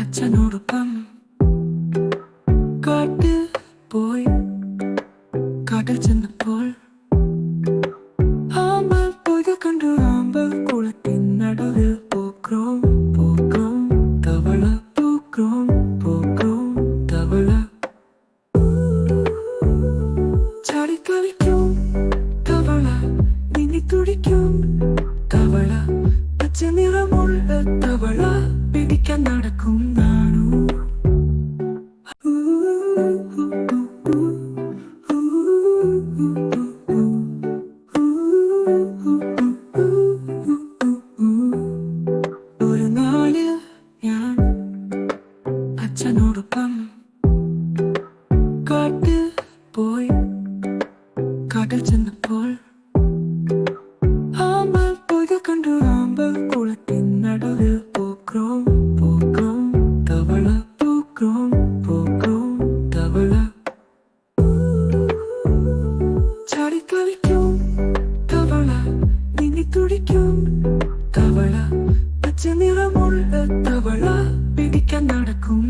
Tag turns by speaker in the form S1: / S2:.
S1: അച്ഛനോടൊപ്പം കാട്ടിൽ പോയി കാട്ടിൽ ചെന്നപ്പോൾ ആമ്പൽ പൊയ്ക കണ്ടു ആമ്പൽ കുളത്തിൻ നടുവിൽ പൂക്രോം പൂക്രോം തവള പൂക്രോം ചാടിക്കളിക്കും തവള നിന്നെ തുടിക്കും തവള പച്ച നിറമുള്ള തവള പിടിക്കാൻ നടക്കും നാണു ഒരു നാല് ഞാൻ ചാടിക്കളിക്കും തവള നിന്നെ തുടിക്കും. തവള പച്ച നിറമുള്ള തവള പിടിക്കാൻ നടക്കും.